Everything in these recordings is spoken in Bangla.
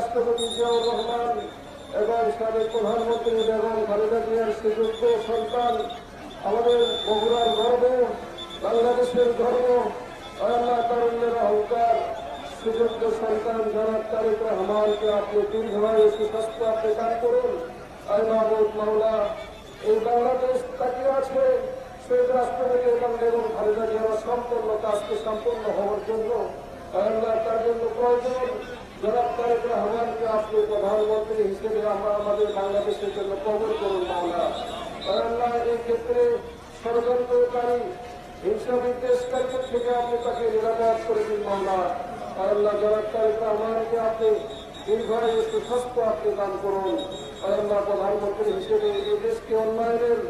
রাষ্ট্রপতি জিয়াউর রহমান এবং সাবেক প্রধানমন্ত্রী বেগম খালেদা জিয়ার সুযোগ্য সন্তান আমাদের বগুড়ার গর্ব, বাংলাদেশের গর্ব, আল্লাহ তারুণ্যের অহংকার। সুযোগ্য সন্তান জনাব তারেক রহমানকে আপনি দীর্ঘভাবে সুস্বাস্থ্য আপনি দান করুন। আই মাহবুব মাওলা, এই বাংলাদেশ তাকিয়ে আছে। সেই রাষ্ট্রপতি এবং বেগম খালেদা জিয়ার সম্পূর্ণ কাজকে সম্পূর্ণ হওয়ার জন্য আল্লাহ তার জন্য প্রয়োজন। জনাব তারেক রহমানকে আপনি প্রধানমন্ত্রী হিসেবে আমরা আমাদের বাংলাদেশের জন্য কবর করুন মাওলা আল্লাহ এই ক্ষেত্রে ষড়যন্ত্রকারী হিংসা বিদ্বেষকারীদের থেকে আপনি তাকে নিরাপদ করে দিন মাওলা আল্লাহ জনাব তারেক রহমানকে আপনি দীর্ঘায়ু সুস্বাস্থ্য আপনি দান করুন। আল্লাহ প্রধানমন্ত্রী হিসেবে এই দেশকে উন্নয়নের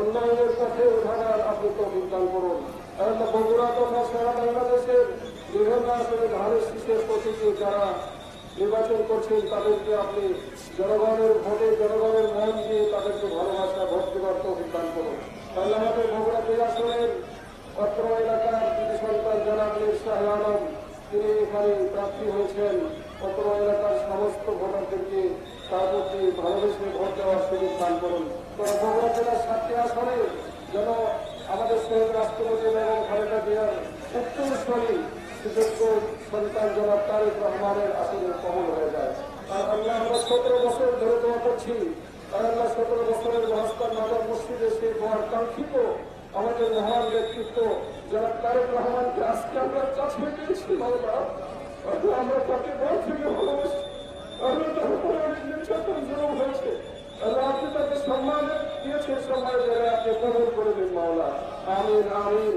উন্নয়নের পথে উঠানোর আপনি তৌফিক দান করুন। আল্লাহ বগুড়া তথা সারা বাংলাদেশের বিভিন্ন আসলে ধানের যারা নির্বাচন করছেন, তাদেরকে আপনি জনগণের ভোটে জনগণের মন দিয়ে তাদেরকে ভালোবাসা ভোট দেওয়ার তৌফিক দান করুন। তাহলে আমাদের বগুড়া আসনের অত্র এলাকার যিনি সন্তান জনাব শাহ আলম, তিনি এখানে প্রার্থী হয়েছেন। অত্র এলাকার সমস্ত ভোটারদেরকে তার প্রতি ভালোবেসে ভোট দেওয়ার সুযোগ দান করুন। তবে বগুড়া জেলার সাতটি আসনে যেন আমাদের শহীদ রাষ্ট্রপতি এবং খালেদা জিয়ার উত্তরস্বরী সুযোগ্য সন্তান জনাব তারেক রহমানের আসনে কমল হয়ে যায়। আর আল্লাহ আমরা সতেরো বছর ধরে দোয়া করছি আর আল্লাহ সতেরো বছরের মহাস্তান মাদার মসজিদে সেই দোয়ার কাঙ্ক্ষিত আমাদের মহান ব্যক্তিত্ব যারা তারেক রহমানকে আজকে আমরা কাছে পেয়েছি বাবা আমরা তাকে বল থেকে ভালোবাসি। আল্লাহ তার উপরে অনেক নির্যাতন জনম হয়েছে। আপনি তাকে সম্মান দিয়েছে সম্মান জায়গায় আপনি কবল করে দিন মাওলা আমিন আমিন।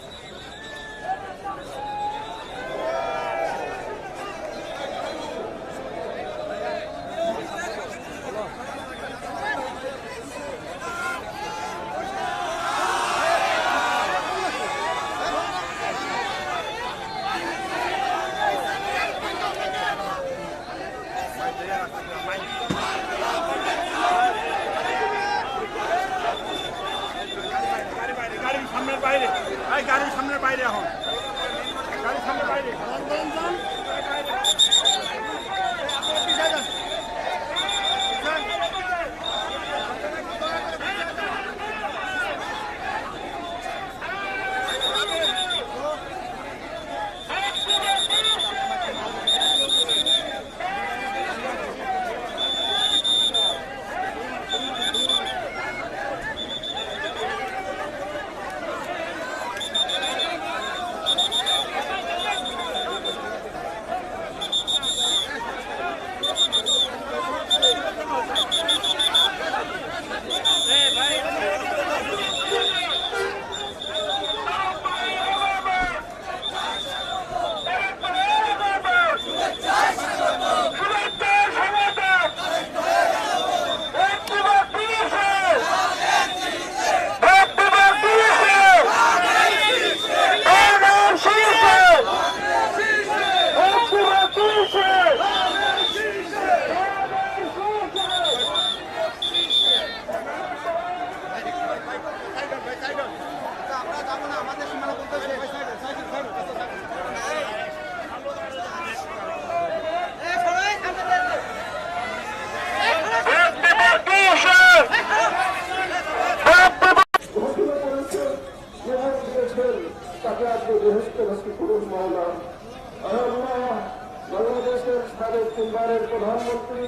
সাবেক তিনবারের প্রধানমন্ত্রী,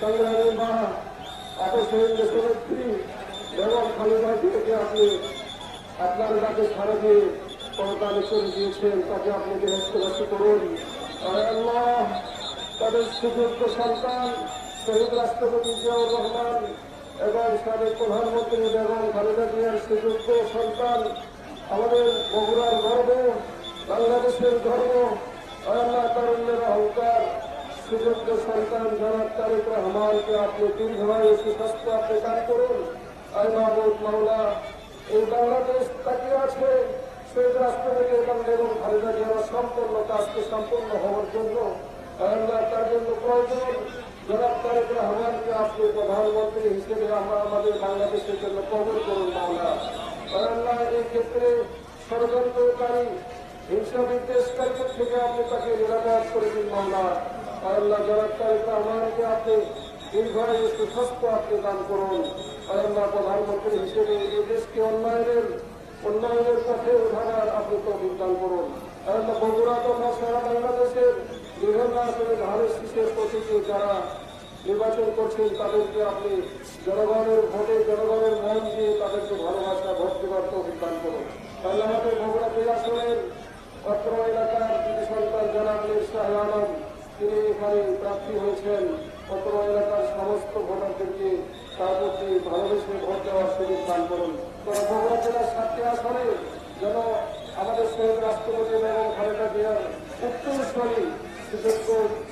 সংগ্রামী মা শহীদ দেশনেত্রী বেগম খালেদা জিয়াকে আপনি আপনার ডাকে সারা দিয়ে পরদানে করে দিয়েছেন, তাকে আপনি ভস্তি করুন। তাদের সুযোগ্য সন্তান, শহীদ রাষ্ট্রপতি জিয়াউর রহমান এবং সাবেক প্রধানমন্ত্রী বেগম খালেদা জিয়ার সুযোগ্য সন্তান আমাদের বগুড়ার গর্ব, বাংলাদেশের গর্ব আল্লাহ তারুণ্যের অহংকার সুযোগ্য সন্তান জনাব তারেক রহমানকে আপনি দীর্ঘভাবে সুস্বাস্থ্য আপনি দান করুন। আই মাহবুব মাওলা, এই বাংলাদেশ তাকিয়ে আছে শহীদ রাষ্ট্রপতি এবং বেগম খালেদা জিয়ার সম্পূর্ণ কাজকে সম্পূর্ণ হওয়ার জন্য। আল্লাহ তার জন্য প্রয়োজন। জনাব তারেক রহমানকে আপনি প্রধানমন্ত্রী হিসেবে আমরা আমাদের বাংলাদেশের জন্য কবর করুন মাওলা। আল্লাহ এই ক্ষেত্রে ষড়যন্ত্র হিংসা বিদ্বেষকারীদের থেকে আপনি তাকে নিরাপদ করে দিন মামলা আল্লাহ জবাবকারিতা আমাকে আপনি দীর্ঘায়ু সুস্বাস্থ্য আপনি দান করুন। আল্লাহ প্রধানমন্ত্রী হিসেবে এই দেশকে উন্নয়নের উন্নয়নের পথে উঠানোর আপনি তো দান করুন। আল্লাহ বগুড়া তথা সারা বাংলাদেশের বিভিন্ন আসলে ধানের শীষের প্রতীকে যারা নির্বাচন করছেন, তাদেরকে আপনি জনগণের ভোটে জনগণের মন দিয়ে তাদেরকে ভালোবাসা ভক্তি করতে অভিজ্ঞান করুন। তাহলে আমাদের বগুড়া দুই আসনের অত্র এলাকার সন্তান, জনাব শাহ আলম তিনি এখানে প্রার্থী হয়েছেন। অত্র এলাকার সমস্ত ভোটারদেরকে তার প্রতি ভালোবেসে ভোট দেওয়ার সুযোগ দান করুন। বগুড়া জেলার সাতটি আসনে যেন আমাদের শহীদ রাষ্ট্রপতি এবং খালেদা জিয়ার উত্তরস্বরী সুযোগ্য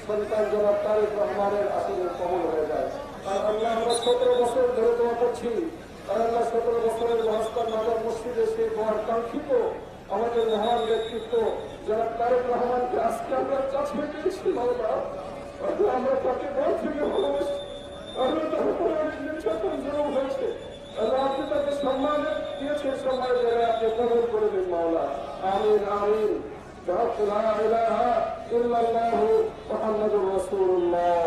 সন্তান জনাব তারেক রহমানের আসলে কমল হয়ে যায়। আর আল্লাহ আমরা সতেরো বছর ধরে দোয়া করছি, আর আমরা সতেরো বছরের মহাস্তান মাদার মসজিদে সেই দোয়ার কাঙ্ক্ষিত আমাদের মহান ব্যক্তিত্ব যারা তারেক রহমানকে আজকে আমরা কাছে পেয়েছি বাবা আল্লাহ আমরা তাকে ঘর থেকে ভালোবাসি আল্লাহ তার উপরে অনেক নির্যাতন জনম হয়েছে আল্লাহ আপনি তাকে সম্মান দিয়েছেন সম্মান জায়গায় আপনি কবর করে দিন মাওলা আমিন আমিন بحق لا إله إلا الله محمد رسول الله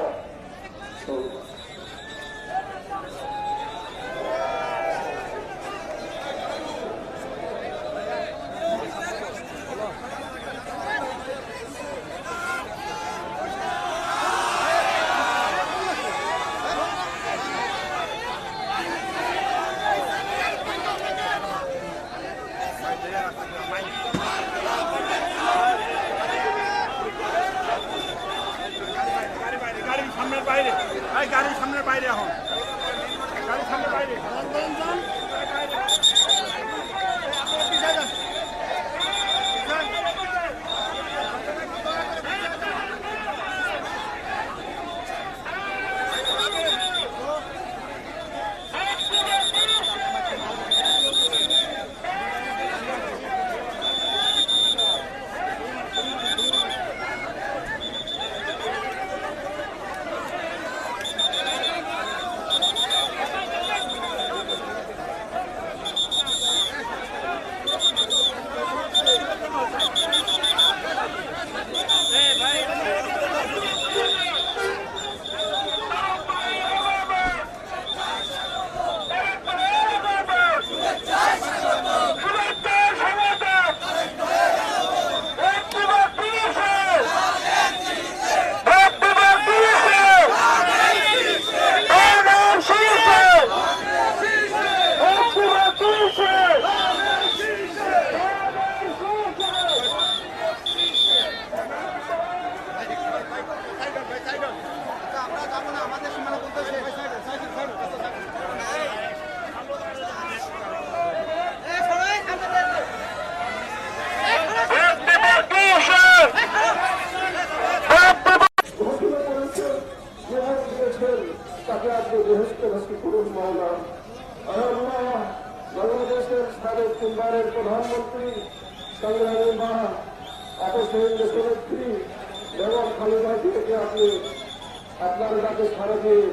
সারা দিয়ে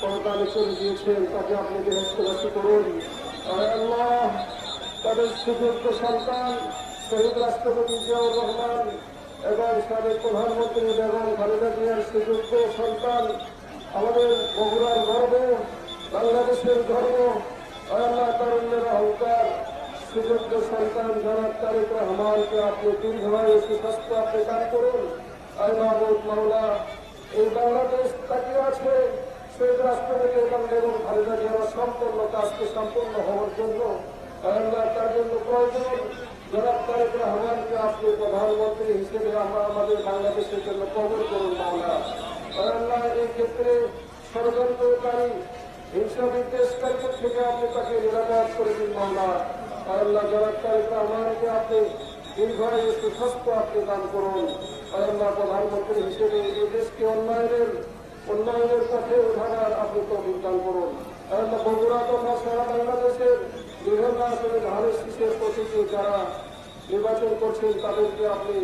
পরকালে করে দিয়েছেন, তাকে আপনি বেহস্ত ভস্তি করুন। আর আল্লাহ তাদের সুযোগ্য সন্তান শহীদ রাষ্ট্রপতি জিয়াউর রহমান এবং সাবেক প্রধানমন্ত্রী বেগম খালেদা জিয়ার সুযোগ্য সন্তান আমাদের বগুড়ার গর্ব, বাংলাদেশের গর্ব আল্লাহ তারুণ্যের অহংকার। সুযোগ্য সন্তান জনাব তারেক রহমানকে আপনি দীর্ঘায়ু সুস্বাস্থ্য আপনি দান করুন। মাহবুব মাওলা এই বাংলাদেশ তাকিয়ে আছে শহীদ রাষ্ট্রপতি এবং বেগম খালেদা জিয়ার সম্পূর্ণ কাজকে সম্পূর্ণ হওয়ার জন্য। আল্লাহ তার জন্য প্রয়োজন। জনাব তারেক রহমানকে আপনি প্রধানমন্ত্রী হিসেবে আমরা আমাদের বাংলাদেশের জন্য কবর করুন মাওলা আল্লাহ এই ক্ষেত্রে ষড়যন্ত্রকারী হিংসা বিদ্বেষকারীদের থেকে আপনি তাকে নিরাপদ করে দিন মাওলা আল্লাহ জনাব তারেক রহমানকে আপনি দীর্ঘায়ু সুস্বাস্থ্য আপনি দান করুন। আল্লাহ প্রধানমন্ত্রী হিসেবে এই দেশকে উন্নয়নের উন্নয়নের পথে উঠানোর আপনি তো দান করুন। আল্লাহ বগুড়া তথা সারা বাংলাদেশের বিভিন্ন আসলে ধানের শীষের প্রতীকে যারা নির্বাচন করছেন, তাদেরকে আপনি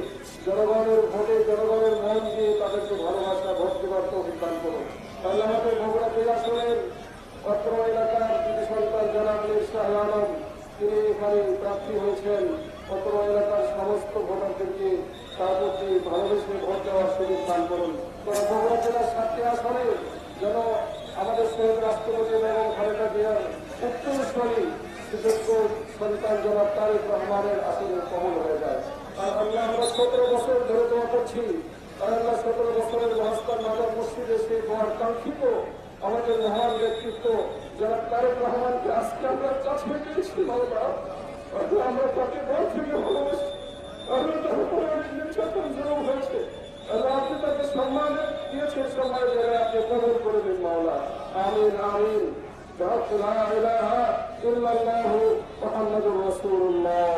জনগণের ভোটে জনগণের মন দিয়ে তাদেরকে ভালোবাসা ভক্তি করতে অভিজ্ঞান করুন। তাহলে আমাদের বগুড়া দুই আসনের অত্র এলাকার যিনি সন্তান, জনাব শাহ আলম, তিনি এখানে প্রার্থী হয়েছেন। অত্র এলাকার সমস্ত ভোটারদের বাংলাদেশে ভোট দেওয়ার সুযোগ দান করুন। বগুড়া জেলার সাতটি আসনে যেন আমাদের শহীদ রাষ্ট্রপতি এবং খালেদা জিয়ার উত্তরস্বরী সুযোগ্য সন্তান জনাব তারেক রহমানের আসনে কমল হয়ে যায়। আর আল্লাহ আমরা সতেরো বছর ধরে দোয়া করছি, আর আল্লাহ সতেরো বছরের মহাস্তান মাদার মসজিদে সেই দোয়ার কাঙ্ক্ষিত আমাদের মহান ব্যক্তিত্ব যারা তারেক রহমানকে আজকে আমরা কাছে পেয়েছি বাবা আজকে আমরা তাকে বল থেকে ভালোবাসি আমরা তার উপরে অনেক নির্যাতন জুলুম হয়েছে আল্লাহ আপনি তাকে সম্মান দিয়েছেন সম্মান জায়গায় আপনি কবর করে দিন মাওলা আমিন আমিন بحق لا إله إلا الله محمد رسول الله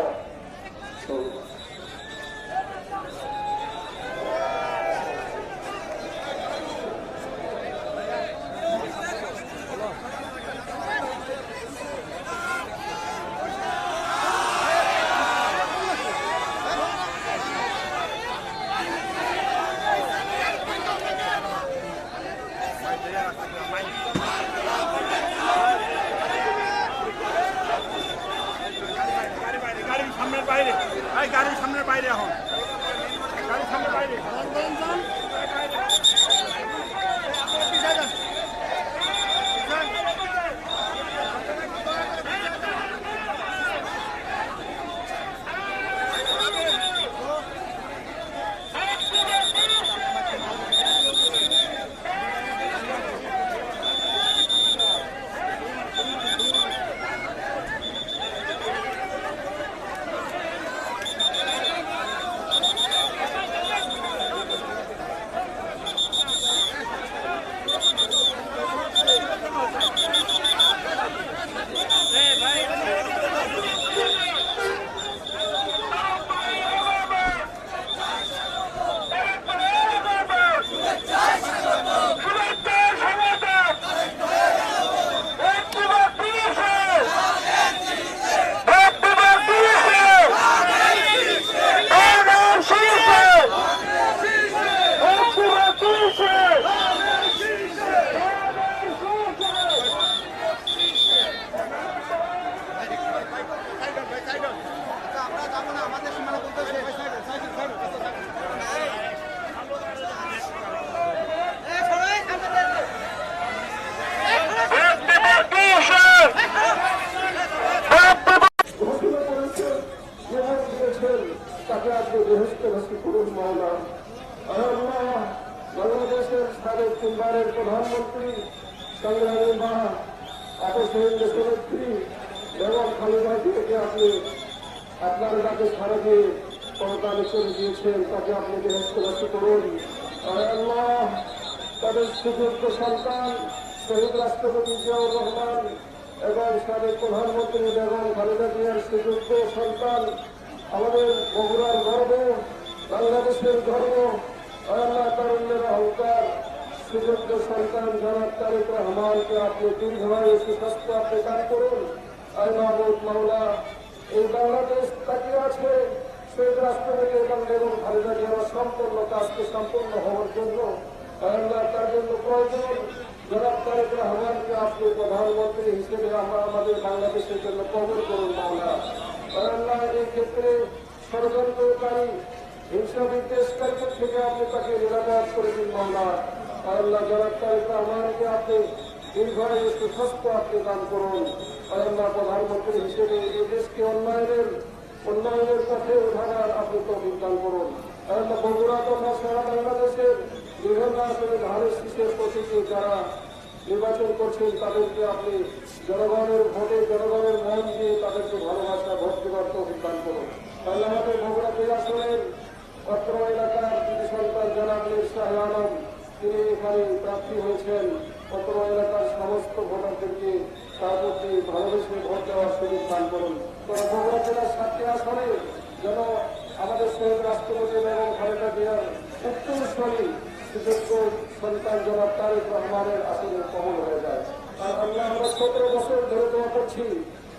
সাবেক তিনবারের প্রধানমন্ত্রী, সংগ্রামী মা আপসহীন দেশনেত্রী বেগম খালেদা জিয়াকে আপনি। আপনার ডাকে সারা দিয়ে পরকালে করে দিয়েছেন তাকে আপনি বেহস্ত ভস্তি করুন। আর আল্লাহ, তাদের সুযোগ্য সন্তান, শহীদ রাষ্ট্রপতি জিয়াউর রহমান, এবং সাবেক প্রধানমন্ত্রী বেগম খালেদা জিয়ার সুযোগ্য সন্তান, আমাদের বগুড়ার গর্ব, বাংলাদেশের গর্ব আল্লাহ তারুণ্যের অহংকার সুযোগ্য সন্তান জনাব তারেক রহমানকে আপনি দীর্ঘভাবে সুস্বাস্থ্য আপনি দান করুন। আই মাহবুব মাওলা, এই বাংলাদেশ তাকিয়ে আছে শহীদ রাষ্ট্রপতি এবং বেগম খালেদা জিয়ার সম্পূর্ণ কাজকে সম্পূর্ণ হওয়ার জন্য। আল্লাহ তার জন্য প্রয়োজন। জনাব তারেক রহমানকে আপনি প্রধানমন্ত্রী হিসেবে আমরা আমাদের বাংলাদেশের জন্য কবর করুন মাওলা। আল্লাহ এই ক্ষেত্রে ষড়যন্ত্রকারী হিংসা বিদ্বেষকারীদের থেকে আপনি তাকে নিরাপদ করে দিন মাওলা। আল্লাহ জনাব তারেক রহমানকে আপনি দীর্ঘায়ু সুস্বাস্থ্য আপনি দান করুন। আল্লাহ প্রধানমন্ত্রী হিসেবে এই দেশকে উন্নয়নের উন্নয়নের পথে উঠানোর আপনি তো দান করুন। আল্লাহ বগুড়া তথা সারা বাংলাদেশের বিভিন্ন আসলে ধানের শীষের প্রতীকে যারা নির্বাচন করছেন, তাদেরকে আপনি জনগণের ভোটে জনগণের মন দিয়ে তাদেরকে ভালোবাসা, ভোট দেওয়ার তো দান করুন। আল্লাহ আমাদের বগুড়া দুই আসনের অত্র এলাকার সন্তান, জনাব শাহ আলম তিনি এখানে প্রার্থী হয়েছেন। অত্র এলাকার সমস্ত ভোটারদেরকে তার প্রতি ভালোবেসে ভোট দেওয়ার সুযোগ দান করুন। তবে বগুড়া জেলার সাতটি আসনে যেন আমাদের শহীদ রাষ্ট্রপতি এবং খালেদা জিয়ার উত্তরস্বরী সুযোগ্য সন্তান জনাব তারেক রহমানের আসনে কমল হয়ে যায়। আর আল্লাহ আমরা সতেরো বছর ধরে দোয়া করছি।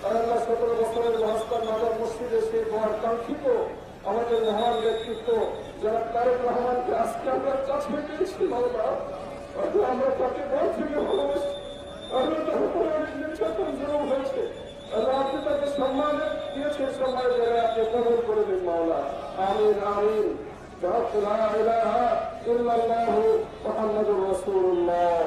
আর আল্লাহ সতেরো বছরের মহাস্তান মাদার মসজিদে সেই দোয়ার কাঙ্ক্ষিত আমাদের মহান ব্যক্তিত্ব যারা তারেক রহমানকে আজকে আমরা কাছে পেয়েছি বাবা আজকে আমরা তাকে বল থেকে ভালোবাসি আমরা তার উপরে অনেক নির্যাতন জুলুম হয়েছে আল্লাহ আপনি তাকে সম্মান দিয়েছেন সম্মান জায়গায় আপনি কবর করে দিন মাওলা আমিন আমিন بحق لا إله إلا الله محمد رسول الله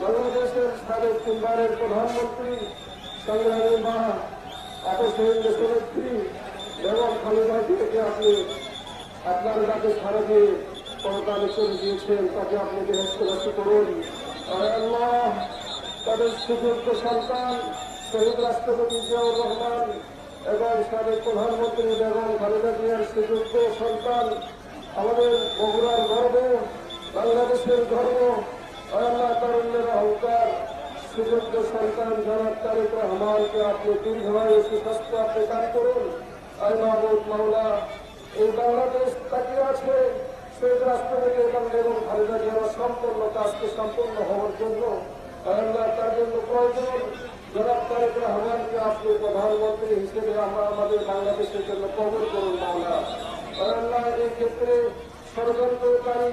বাংলাদেশের সাবেক তিনবারের প্রধানমন্ত্রী সংগ্রামী মা আপসহীন দেশনেত্রী বেগম খালেদা জিয়াকে আপনি আপনার ডাকে সারা দিয়ে দিয়েছেন তাকে আপনি বেহস্ত করুন আল্লাহ তাদের সুযোগ্য সন্তান শহীদ রাষ্ট্রপতি জিয়াউর রহমান এবং সাবেক প্রধানমন্ত্রী বেগম খালেদা জিয়ার সন্তান, আমাদের বগুড়ার গর্ব বাংলাদেশের গর্ব আল্লাহ তারুণ্যের অহংকার, সুযোগ্য সন্তান জনাব তারেক রহমানকে আপনি দীর্ঘভাবে সুস্বাস্থ্য আপনি দান করুন। আই মাহবুব মাওলা, এই বাংলাদেশ তাকিয়ে আছে শহীদ রাষ্ট্রপতি এবং বেগম খালেদা সম্পূর্ণ কাজকে সম্পূর্ণ হওয়ার জন্য। আল্লাহ তার জন্য প্রয়োজন। জনাব তারেক রহমানকে আপনি প্রধানমন্ত্রী হিসেবে আমরা আমাদের বাংলাদেশের জন্য কবর করুন মাওলা। আল্লাহ এই ক্ষেত্রে ষড়যন্ত্রকারী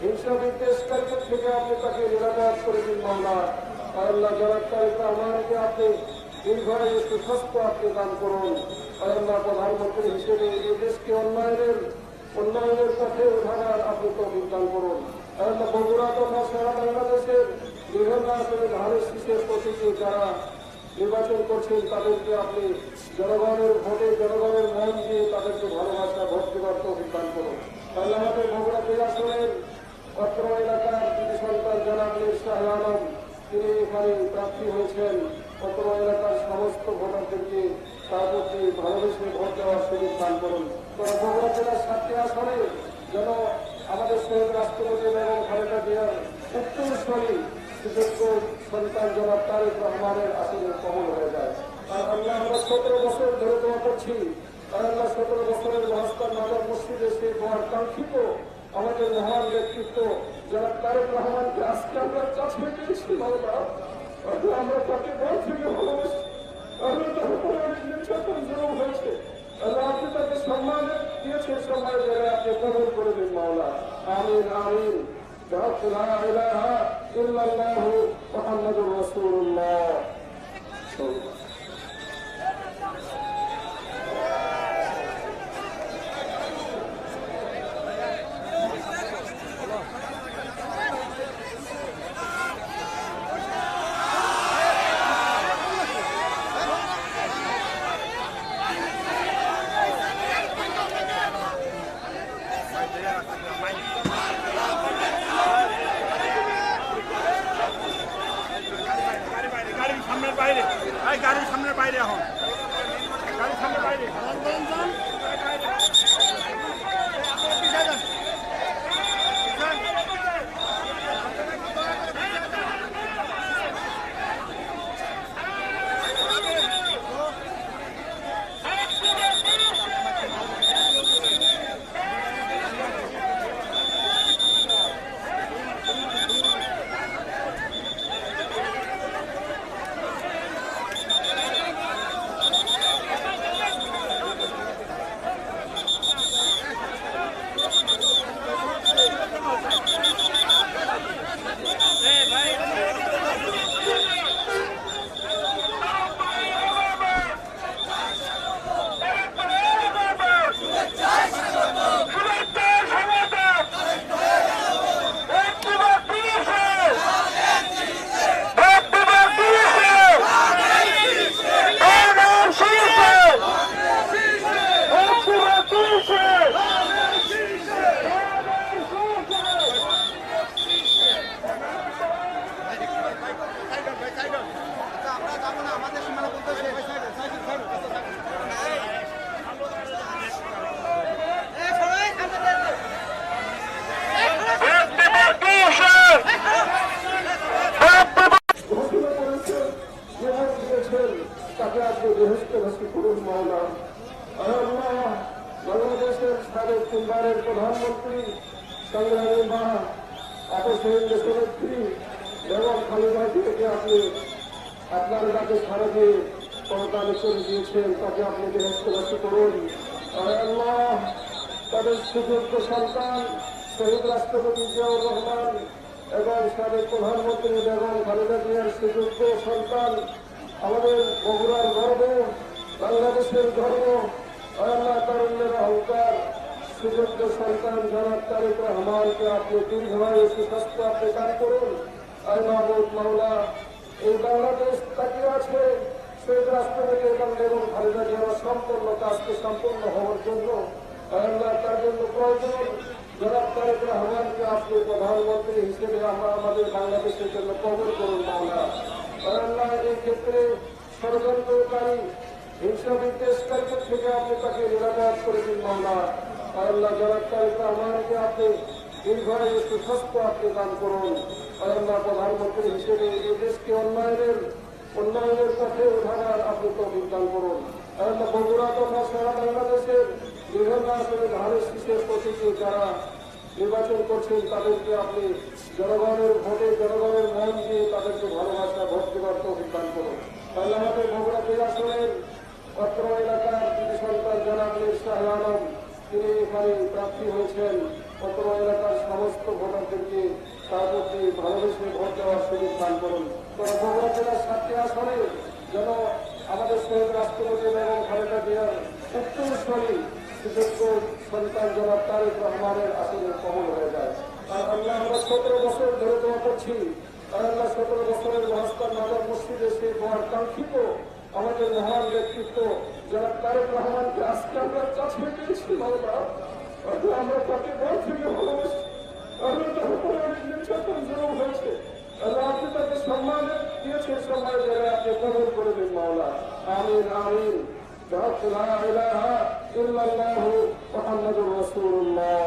হিংসা বিদ্বেষকারীদের থেকে আপনি তাকে নিরাপদ করে দিন মাওলা আল্লাহ তারেক রহমানকে আপনি দীর্ঘায়ু দান করুন। আল্লাহ প্রধানমন্ত্রী হিসেবে এই দেশকে উন্নয়নের উন্নয়নের পথে উঠানোর আপনি তো দান করুন। আল্লাহ বগুড়া তথা সারা বিভিন্ন আসলে ধানের শীষের প্রতীকে যারা নির্বাচন করছেন, তাদেরকে আপনি জনগণের ভোটে জনগণের মন দিয়ে তাদেরকে ভালোবাসা ভোট দেওয়ার তো দান করুন। আল্লাহ আমাদের বগুড়া দুই আসনের অত্র এলাকার যিনি সন্তান জনাব শাহ আলম, তিনি এখানে প্রার্থী হয়েছেন। অত্র এলাকার সমস্ত ভোটারদেরকে তার প্রতি ভালোবেসে ভোট দেওয়ার সুযোগ দান করুন। তবে বগুড়া জেলার সাতটি আসনে যেন আমাদের শহীদ রাষ্ট্রপতি এবং খালেদা জিয়ার উত্তরস্বরী সুযোগ্য সন্তান জনাব তারেক রহমানের আসলে কমল হয়ে যায়। আর আল্লাহ আমরা সতেরো বছর ধরে দোয়া করছি। আর আল্লাহ সতেরো বছরের মহাস্তান মাদার মসজিদে সেই দোয়ার আমাদের মহান ব্যক্তিত্ব যারা তারেক রহমানকে আজকে আমরা কাছে পেয়েছি বাবা আল্লাহ আমরা তাকে বল থেকে ভালোবাসি আল্লাহ তার উপরে অনেক নির্যাতন জনম হয়েছে আল্লাহ আপনি তাকে সম্মান দিয়েছেন সম্মান জায়গায় আপনি কবল করে দিন মাওলা আমিন আমিন بحق لا إله إلا الله محمد رسول الله চলে দিয়েছেন তাকে আপনি বেহস্ত ভস্তি করুন। আর আল্লাহ তাদের সুযোগ্য সন্তান, শহীদ রাষ্ট্রপতি জিয়াউর রহমান এবং সাবেক প্রধানমন্ত্রী বেগম খালেদা জিয়ার সুযোগ্য সন্তান, আমাদের বগুড়ার গর্ব, বাংলাদেশের গর্ব আল্লাহ তারুণ্যের অহংকার। সুযোগ্য সন্তান জনাব তারেক রহমানকে আপনি দীর্ঘভাবে সুস্বাস্থ্য আপনি দান করুন। আই মাহমুদ মাওলা, এই বাংলাদেশ তাকিয়ে আছে। এবং বেগম খালেদা জিয়ার সম্পূর্ণ কাজকে সম্পূর্ণ হওয়ার জন্য আল্লাহ তার জন্য প্রয়োজন। জনাব তারেক রহমানকে আপনি প্রধানমন্ত্রী হিসেবে আমরা আমাদের বাংলাদেশের জন্য কবর করুন মাওলা আল্লাহ এই ক্ষেত্রে ষড়যন্ত্রকারী হিংসা বিদ্বেষকারীদের থেকে আপনি তাকে নিরাপদ করে দিন মাওলা আল্লাহ জনাব তারেক রহমানকে আপনি দীর্ঘায়ু সুস্বাস্থ্য আপনি দান করুন আল্লাহ প্রধানমন্ত্রী হিসেবে এই দেশকে উন্নয়নের উন্নয়নের পথে ওঠানোর আপনি তো দান করুন আল্লাহ বগুড়া তথা সারা বাংলাদেশের বিভিন্ন আসলে ধানের শীষের প্রতীকে যারা নির্বাচন করছেন, তাদেরকে আপনি জনগণের ভোটে জনগণের মন দিয়ে তাদেরকে ভালোবাসা, ভোট দেওয়ার তো দান করুন। তাহলে আমাদের বগুড়া আসনের অত্র এলাকার যিনি সন্তান, জনাব শাহ আলম, তিনি এখানে প্রার্থী হয়েছেন। অত্র এলাকার সমস্ত ভোটারদেরকে তার প্রতি ভালোবেসে ভোট দেওয়ার সুযোগ দান করুন। তবে বগুড়া জেলার সাতটি আসনে যেন আমাদের শহীদ রাষ্ট্রপতি এবং খালেদা জিয়ার উত্তরস্বরী সুযোগ্য সন্তান জনাব তারেক রহমানের আসনে কমল হয়ে যায়। আর আল্লাহ আমরা সতেরো বছর ধরে দোয়া করছি, আর আল্লাহ সতেরো বছরের মহাস্তান মাদার মসজিদে সেই দোয়ার কাঙ্ক্ষিত আমাদের মহান ব্যক্তিত্ব যারা তারেক রহমানকে আজকে আমরা কাছে পেয়েছি বাবা। আমরা তাকে বল থেকে ভালোবাসি। আমরা তার উপরে অনেক নির্যাতন জনম হয়েছে। আল্লাহ আপনি তাকে সম্মান দিয়ে সে সময় যারা আপনি কবর করে দিন, মাওলা। আমিন আমিন। ইল্লাল্লাহু মুহাম্মাদুর রাসূলুল্লাহ।